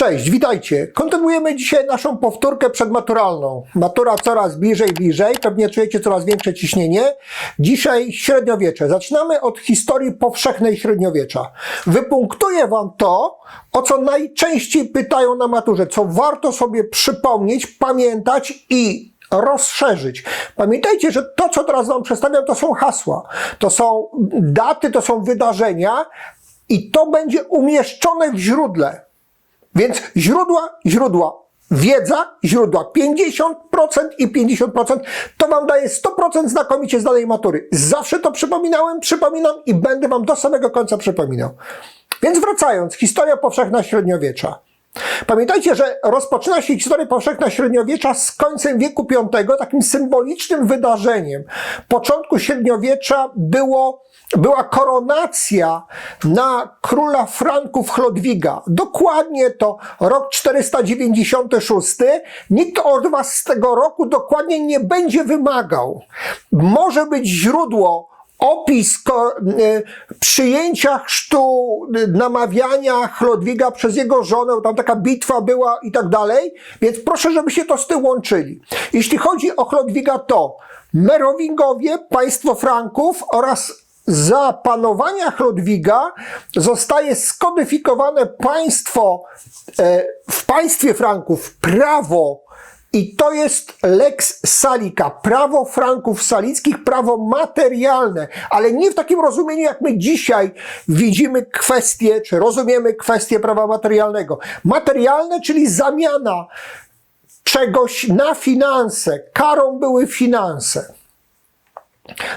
Cześć, witajcie. Kontynuujemy dzisiaj naszą powtórkę przedmaturalną. Matura coraz bliżej, bliżej. Pewnie czujecie coraz większe ciśnienie. Dzisiaj średniowiecze. Zaczynamy od historii powszechnej średniowiecza. Wypunktuję Wam to, o co najczęściej pytają na maturze, co warto sobie przypomnieć, pamiętać i rozszerzyć. Pamiętajcie, że to, co teraz Wam przedstawiam, to są hasła, to są daty, to są wydarzenia i to będzie umieszczone w źródle. Więc źródła, źródła, wiedza, źródła 50% i 50% to Wam daje 100% znakomicie z danej matury. Zawsze to przypominałem, przypominam i będę Wam do samego końca przypominał. Więc wracając, historia powszechna średniowiecza. Pamiętajcie, że rozpoczyna się historia powszechna średniowiecza z końcem wieku V, takim symbolicznym wydarzeniem. Początku średniowiecza było, była koronacja na króla Franków Chlodwiga. Dokładnie to rok 496. Nikt od Was z tego roku dokładnie nie będzie wymagał. Może być źródło opis y, przyjęcia chrztu, y, namawiania Chlodwiga przez jego żonę, tam taka bitwa była i tak dalej, więc proszę, żeby się to z tym łączyli. Jeśli chodzi o Chlodwiga, to Merowingowie, państwo Franków oraz za panowania Chlodwiga zostaje skodyfikowane państwo, e, w państwie Franków prawo i to jest lex salika, prawo Franków salickich, prawo materialne, ale nie w takim rozumieniu, jak my dzisiaj widzimy kwestie, czy rozumiemy kwestie prawa materialnego. Materialne, czyli zamiana czegoś na finanse. Karą były finanse.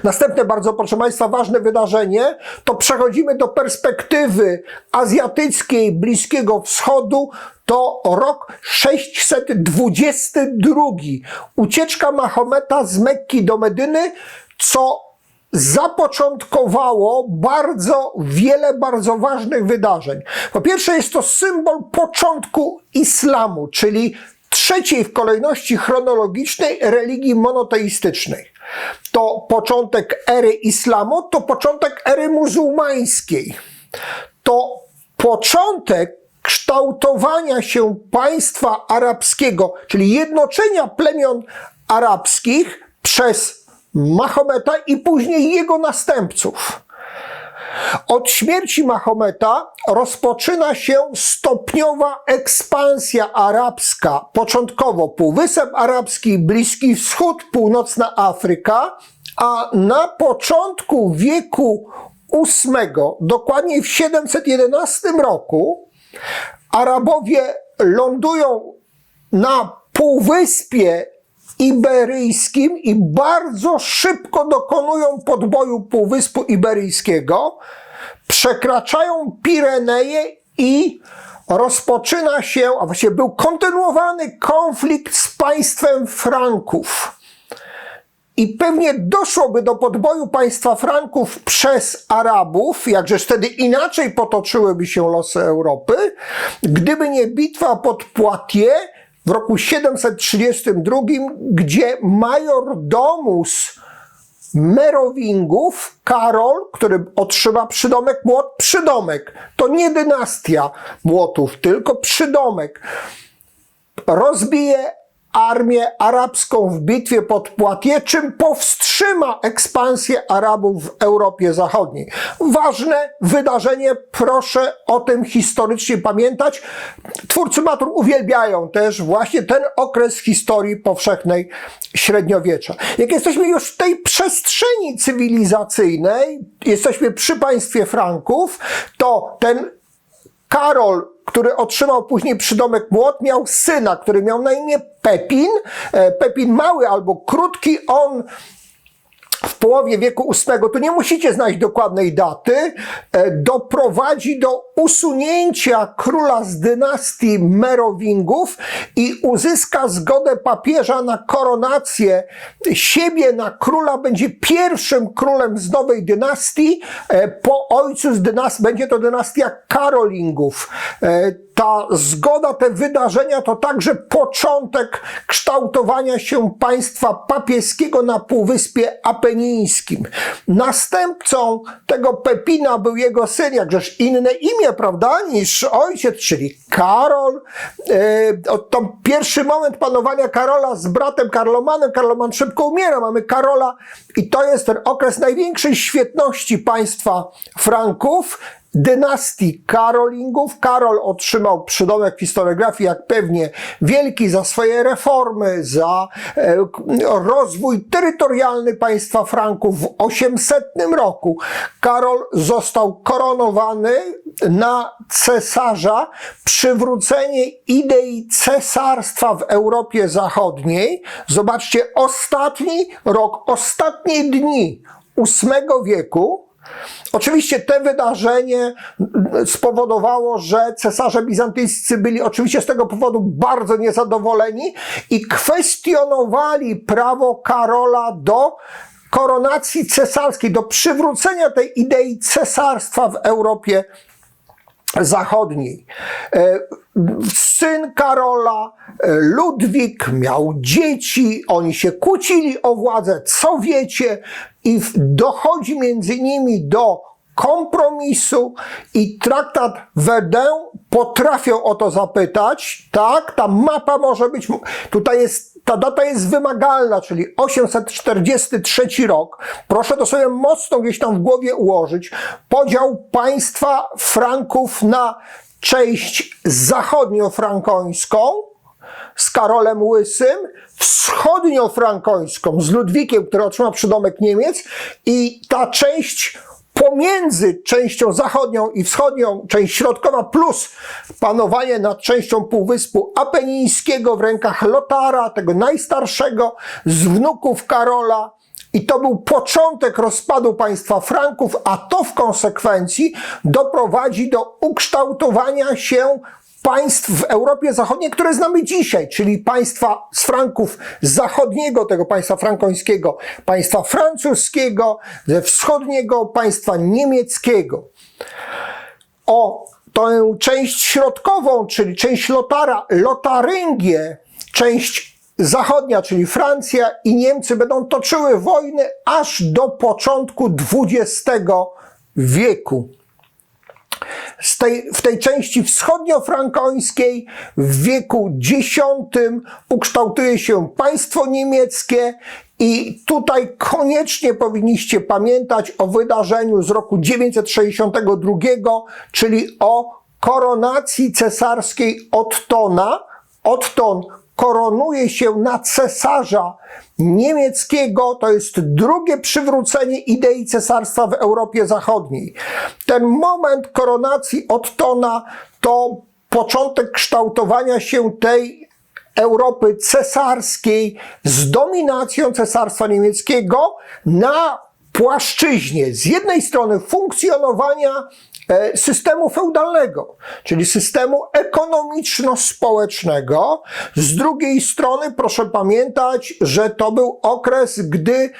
Następne bardzo, proszę Państwa, ważne wydarzenie, to przechodzimy do perspektywy azjatyckiej Bliskiego Wschodu, to rok 622. Ucieczka Mahometa z Mekki do Medyny, co zapoczątkowało bardzo wiele bardzo ważnych wydarzeń. Po pierwsze jest to symbol początku islamu, czyli trzeciej w kolejności chronologicznej religii monoteistycznej. To początek ery islamu, to początek ery muzułmańskiej. To początek kształtowania się państwa arabskiego, czyli jednoczenia plemion arabskich przez Mahometa i później jego następców. Od śmierci Mahometa rozpoczyna się stopniowa ekspansja arabska. Początkowo Półwysep Arabski, Bliski Wschód, Północna Afryka, a na początku wieku VIII, dokładnie w 711 roku, Arabowie lądują na Półwyspie Iberyjskim i bardzo szybko dokonują podboju Półwyspu Iberyjskiego, przekraczają Pireneje i rozpoczyna się, a właściwie był kontynuowany konflikt z państwem Franków. I pewnie doszłoby do podboju państwa Franków przez Arabów, jakżeż wtedy inaczej potoczyłyby się losy Europy, gdyby nie bitwa pod Poitiers w roku 732, gdzie major domus Merowingów, Karol, który otrzyma przydomek Młot, przydomek, to nie dynastia Młotów, tylko przydomek, rozbije armię arabską w bitwie pod Poitiers, czym powstrzyma ekspansję Arabów w Europie Zachodniej. Ważne wydarzenie, proszę o tym historycznie pamiętać. Twórcy matur uwielbiają też właśnie ten okres historii powszechnej średniowiecza. Jak jesteśmy już w tej przestrzeni cywilizacyjnej, jesteśmy przy państwie Franków, to ten Karol, który otrzymał później przydomek Młot, miał syna, który miał na imię Pepin. E, Pepin mały albo krótki, on w połowie wieku VIII, tu nie musicie znać dokładnej daty, e, doprowadzi do usunięcia króla z dynastii Merowingów i uzyska zgodę papieża na koronację siebie na króla, będzie pierwszym królem z nowej dynastii. E, Po ojcu z dynastii, będzie to dynastia Karolingów. E, Ta zgoda, te wydarzenia to także początek kształtowania się państwa papieskiego na Półwyspie Apenińskim. Następcą tego Pepina był jego syn, jakżeż inne imię prawda, niż ojciec, czyli Karol. E, tam pierwszy moment panowania Karola z bratem Karlomanem, Karloman szybko umiera, mamy Karola i to jest ten okres największej świetności państwa Franków, dynastii Karolingów. Karol otrzymał przydomek w historiografii, jak pewnie wielki za swoje reformy, za e, rozwój terytorialny państwa Franków w 800 roku. Karol został koronowany na cesarza, przywrócenie idei cesarstwa w Europie Zachodniej. Zobaczcie, ostatni rok, ostatnie dni VIII wieku, Oczywiście te wydarzenie spowodowało, że cesarze bizantyjscy byli oczywiście z tego powodu bardzo niezadowoleni i kwestionowali prawo Karola do koronacji cesarskiej, do przywrócenia tej idei cesarstwa w Europie Zachodniej. E, Syn Karola, e, Ludwik, miał dzieci, oni się kłócili o władzę, co wiecie, i dochodzi między nimi do kompromisu i traktat Verdun potrafią o to zapytać, tak, ta mapa może być, tutaj jest, ta data jest wymagalna, czyli 843 rok. Proszę to sobie mocno gdzieś tam w głowie ułożyć. Podział państwa Franków na część zachodniofrankońską, z Karolem Łysym, wschodniofrankońską z Ludwikiem, który otrzymał przydomek Niemiec i ta część pomiędzy częścią zachodnią i wschodnią, część środkowa plus panowanie nad częścią Półwyspu Apenińskiego w rękach Lotara, tego najstarszego z wnuków Karola, i to był początek rozpadu państwa Franków, a to w konsekwencji doprowadzi do ukształtowania się państw w Europie Zachodniej, które znamy dzisiaj, czyli państwa z Franków zachodniego, tego państwa frankońskiego, państwa francuskiego, ze wschodniego państwa niemieckiego. O tę część środkową, czyli część Lotara, Lotaryngię, część zachodnia, czyli Francja i Niemcy będą toczyły wojny aż do początku XX wieku. Tej, w tej części wschodniofrankońskiej w wieku X ukształtuje się państwo niemieckie i tutaj koniecznie powinniście pamiętać o wydarzeniu z roku 962, czyli o koronacji cesarskiej Ottona. Otton koronuje się na cesarza niemieckiego, to jest drugie przywrócenie idei cesarstwa w Europie Zachodniej. Ten moment koronacji Ottona to początek kształtowania się tej Europy cesarskiej z dominacją cesarstwa niemieckiego na płaszczyźnie z jednej strony funkcjonowania systemu feudalnego, czyli systemu ekonomiczno-społecznego. Z drugiej strony proszę pamiętać, że to był okres, gdy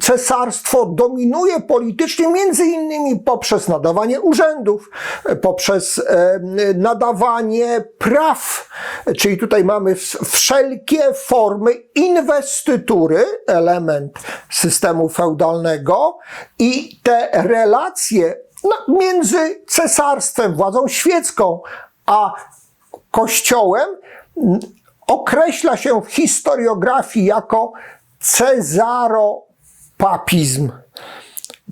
cesarstwo dominuje politycznie między innymi poprzez nadawanie urzędów, e, poprzez e, nadawanie praw, czyli tutaj mamy wszelkie formy inwestytury, element systemu feudalnego i te relacje no, między cesarstwem, władzą świecką, a kościołem określa się w historiografii jako cezaropapizm.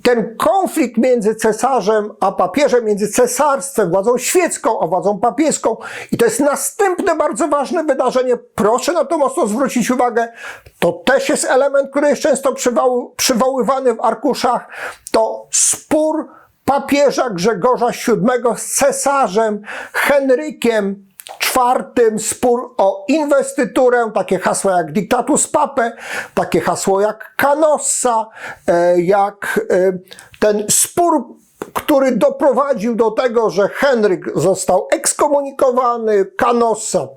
Ten konflikt między cesarzem a papieżem, między cesarstwem, władzą świecką a władzą papieską, i to jest następne bardzo ważne wydarzenie. Proszę na to mocno zwrócić uwagę. To też jest element, który jest często przywoł, przywoływany w arkuszach. To spór papieża Grzegorza VII z cesarzem Henrykiem czwartym. Spór o inwestyturę, takie hasła jak diktatus pape, takie hasło jak canossa, e, jak e, ten spór, który doprowadził do tego, że Henryk został ekskomunikowany, canossa,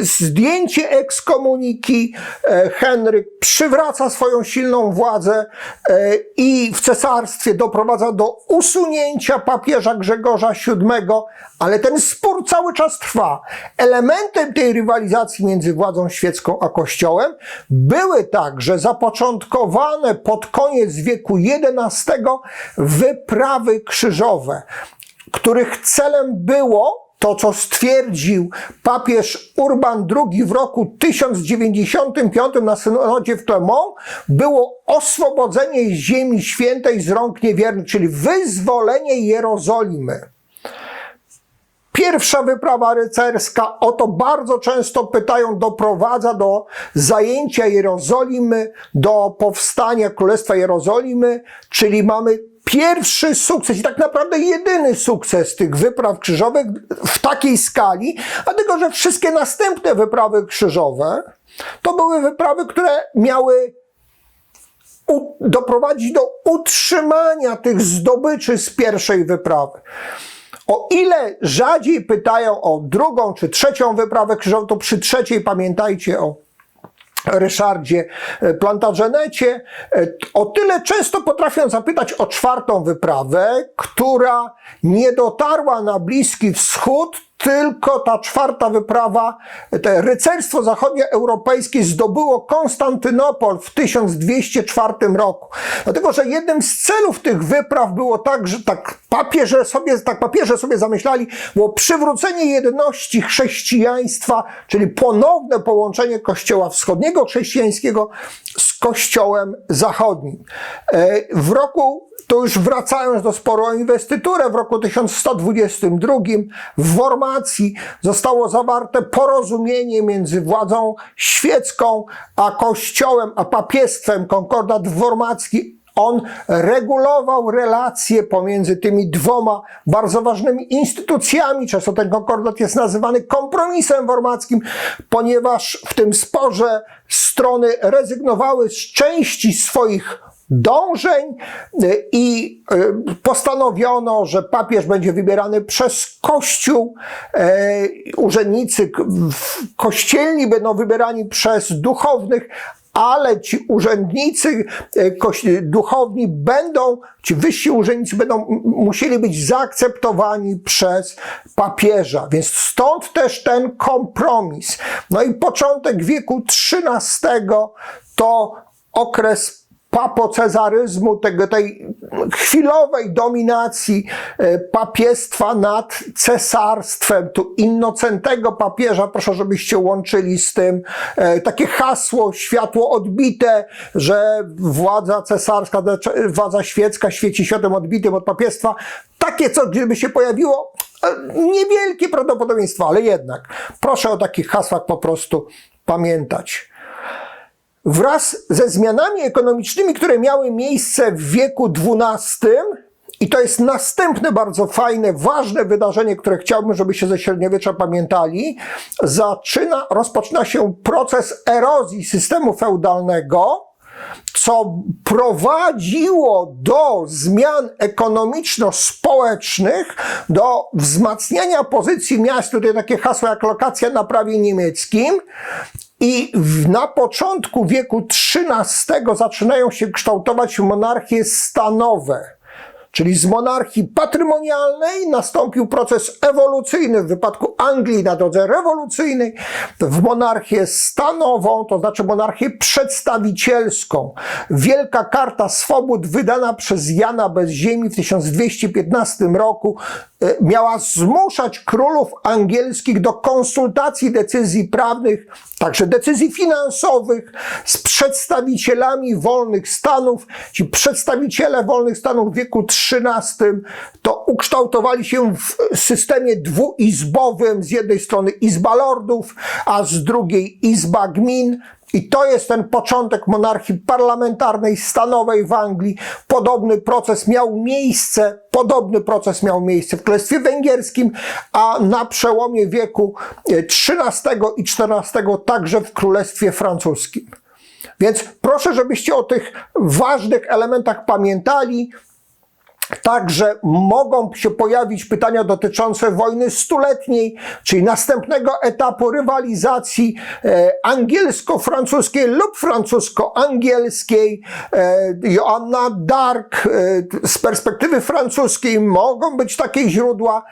zdjęcie ekskomuniki, e, Henryk przywraca swoją silną władzę e, i w cesarstwie doprowadza do usunięcia papieża Grzegorza VII, ale ten spór cały czas trwa. Elementem tej rywalizacji między władzą świecką a kościołem były także zapoczątkowane pod koniec wieku XI wyprawy krzyżowe. których celem było to, co stwierdził papież Urban II w roku 1095 na synodzie w Clermont, było oswobodzenie Ziemi Świętej z rąk niewiernych, czyli wyzwolenie Jerozolimy. Pierwsza wyprawa rycerska, o to bardzo często pytają, doprowadza do zajęcia Jerozolimy, do powstania Królestwa Jerozolimy, czyli mamy pierwszy sukces i tak naprawdę jedyny sukces tych wypraw krzyżowych w takiej skali, dlatego że wszystkie następne wyprawy krzyżowe to były wyprawy, które miały doprowadzić do utrzymania tych zdobyczy z pierwszej wyprawy. O ile rzadziej pytają o drugą czy trzecią wyprawę krzyżową, to przy trzeciej pamiętajcie o Ryszardzie e, Plantagenecie. E, O tyle często potrafią zapytać o czwartą wyprawę, która nie dotarła na Bliski Wschód, tylko ta czwarta wyprawa, te rycerstwo zachodnioeuropejskie zdobyło Konstantynopol w 1204 roku. Dlatego, że jednym z celów tych wypraw było tak, że tak papieże sobie, tak papieże sobie zamyślali, było przywrócenie jedności chrześcijaństwa, czyli ponowne połączenie kościoła wschodniego chrześcijańskiego z kościołem zachodnim. E, W roku to już wracając do sporu o inwestyturę, w roku 1122 w Wormacji zostało zawarte porozumienie między władzą świecką a kościołem, a papiestwem. Konkordat wormacki on regulował relacje pomiędzy tymi dwoma bardzo ważnymi instytucjami. Często ten konkordat jest nazywany kompromisem wormackim, ponieważ w tym sporze strony rezygnowały z części swoich dążeń y, i y, postanowiono, że papież będzie wybierany przez Kościół, e, urzędnicy kościelni będą wybierani przez duchownych, ale ci urzędnicy e, duchowni będą, ci wyżsi urzędnicy będą musieli być zaakceptowani przez papieża. Więc stąd też ten kompromis. No i początek wieku XIII to okres papocezaryzmu, tego, tej chwilowej dominacji e, papiestwa nad cesarstwem. Tu innocentego papieża, proszę, żebyście łączyli z tym e, takie hasło, światło odbite, że władza cesarska, władza świecka świeci światłem odbitym od papiestwa. Takie co, gdyby się pojawiło, e, niewielkie prawdopodobieństwo, ale jednak. Proszę o takich hasłach po prostu pamiętać. Wraz ze zmianami ekonomicznymi, które miały miejsce w wieku XII, i to jest następne bardzo fajne, ważne wydarzenie, które chciałbym, żebyście ze średniowiecza pamiętali, zaczyna, rozpoczyna się proces erozji systemu feudalnego, co prowadziło do zmian ekonomiczno-społecznych, do wzmacniania pozycji miast, tutaj takie hasła jak lokacja na prawie niemieckim, i na początku wieku XIII zaczynają się kształtować monarchie stanowe. Czyli z monarchii patrymonialnej nastąpił proces ewolucyjny w wypadku Anglii na drodze rewolucyjnej, w monarchię stanową, to znaczy monarchię przedstawicielską. Wielka Karta Swobód wydana przez Jana Bez Ziemi w 1215 roku miała zmuszać królów angielskich do konsultacji decyzji prawnych, także decyzji finansowych z przedstawicielami wolnych stanów. Ci przedstawiciele wolnych stanów w wieku XIII to ukształtowali się w systemie dwuizbowym, z jednej strony Izba Lordów, a z drugiej Izba Gmin. I to jest ten początek monarchii parlamentarnej, stanowej w Anglii. Podobny proces miał miejsce, podobny proces miał miejsce w Królestwie Węgierskim, a na przełomie wieku XIII i XIV także w Królestwie Francuskim. Więc proszę, żebyście o tych ważnych elementach pamiętali. Także mogą się pojawić pytania dotyczące wojny stuletniej, czyli następnego etapu rywalizacji e, angielsko-francuskiej lub francusko-angielskiej. E, Joanna Dark e, z perspektywy francuskiej mogą być takie źródła.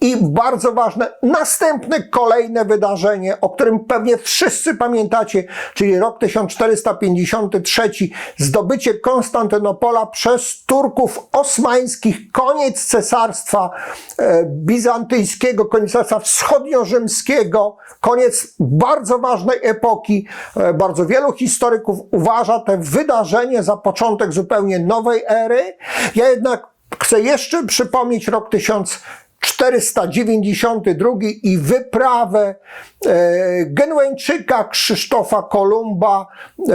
I bardzo ważne, następne kolejne wydarzenie, o którym pewnie wszyscy pamiętacie, czyli rok 1453, zdobycie Konstantynopola przez Turków osmańskich muzułmańskich, koniec cesarstwa e, bizantyjskiego, koniec cesarstwa wschodnio-rzymskiego, koniec bardzo ważnej epoki. E, Bardzo wielu historyków uważa te wydarzenie za początek zupełnie nowej ery. Ja jednak chcę jeszcze przypomnieć rok 1492 i wyprawę e, Genueńczyka Krzysztofa Kolumba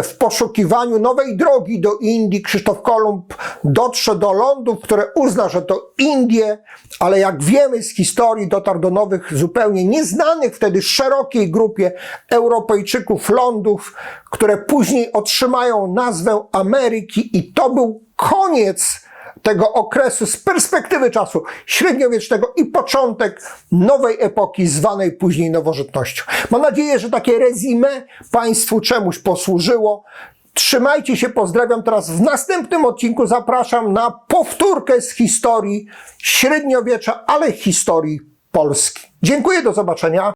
w poszukiwaniu nowej drogi do Indii. Krzysztof Kolumb dotrze do lądów, które uzna, że to Indie, ale jak wiemy z historii, dotarł do nowych, zupełnie nieznanych wtedy szerokiej grupie Europejczyków lądów, które później otrzymają nazwę Ameryki i to był koniec tego okresu z perspektywy czasu średniowiecznego i początek nowej epoki zwanej później nowożytnością. Mam nadzieję, że takie rezime Państwu czemuś posłużyło. Trzymajcie się, pozdrawiam. Teraz w następnym odcinku zapraszam na powtórkę z historii średniowiecza, ale historii Polski. Dziękuję, do zobaczenia.